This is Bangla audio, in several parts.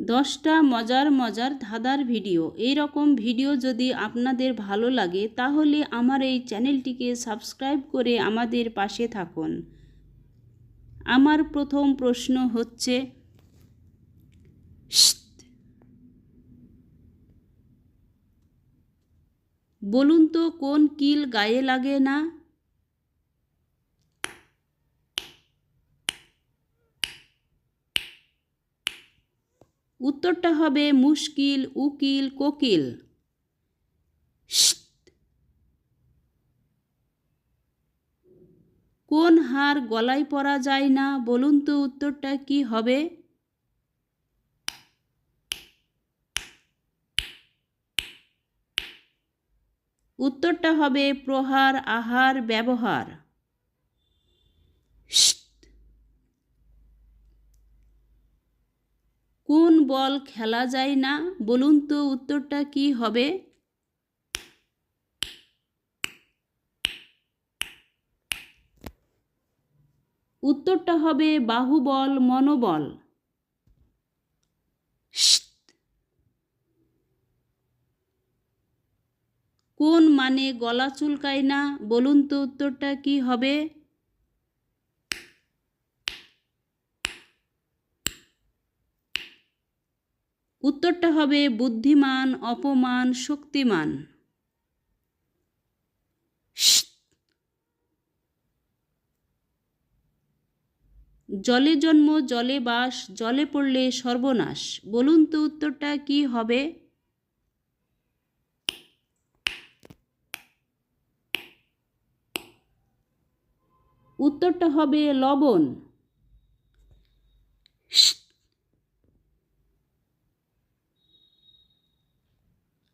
দশটা মজার মজার ধাঁধার ভিডিও। এই রকম ভিডিও যদি আপনাদের ভালো লাগে, তাহলে আমার এই চ্যানেলটিকে সাবস্ক্রাইব করে আমাদের পাশে থাকুন। আমার প্রথম প্রশ্ন হচ্ছে বলুন তো কোন কিল গায়ে লাগে না উত্তরটা হবে মুশকিল, উকিল, কোকিল। কোন হার গলায় পরা যায় না? বলুন তো উত্তরটা কি হবে? উত্তরটা হবে প্রহার, আহার, ব্যবহার শ্‌ত। কোন বল খেলা যায় না। বলুন তো উত্তরটা কি হবে? উত্তরটা হবে বাহুবল মনোবল। কোন মানে গলা চুলকায় না বলুন তো উত্তরটা কি হবে উত্তরটা হবে বুদ্ধিমান, অপমান, শক্তিমান। জলে জন্ম জলে বাস জলে পড়লে সর্বনাশ বলুন তো উত্তরটা কি হবে উত্তরটা হবে লবণ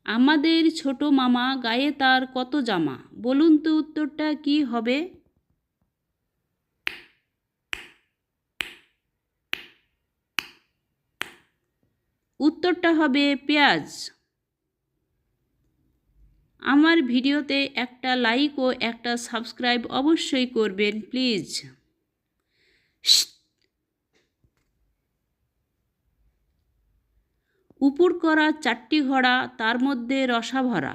আমাদের ছোট মামা গায়ে তার কত জামা? বলুন তো উত্তরটা কি হবে? উত্তরটা হবে পেঁয়াজ। আমার ভিডিওতে একটা লাইক ও একটা সাবস্ক্রাইব অবশ্যই করবেন প্লিজ উপুর করা চারটি ঘোড়া, তার মধ্যে রসা ভরা।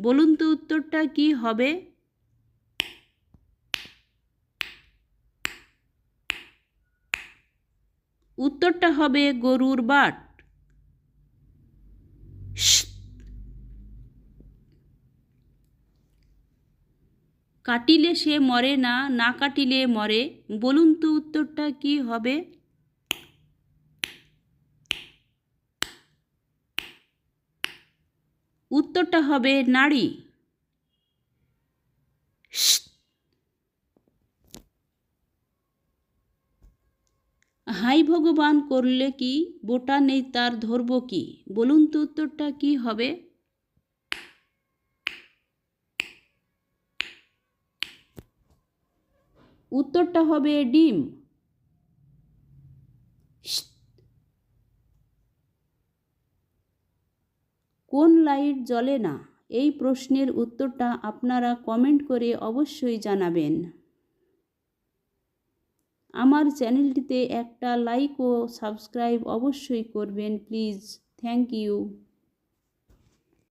বলুন তো উত্তরটা কি হবে? উত্তরটা হবে গরুর বাট। কাটিলে সে মরে না না কাটিলে মরে। বলুন তো উত্তরটা কি হবে? উত্তরটা হবে শ্‌ত। হাই ভগবান, করলে কি? বোটা নেই, তার ধরব কি? বলুন তো উত্তরটা কি হবে? উত্তরটা হবে ডিম। কোন লাইট জ্বলে না? এই প্রশ্নের উত্তরটা আপনারা কমেন্ট করে অবশ্যই জানাবেন। আমার চ্যানেলটিতে একটা লাইক ও সাবস্ক্রাইব অবশ্যই করবেন, প্লিজ। Thank you.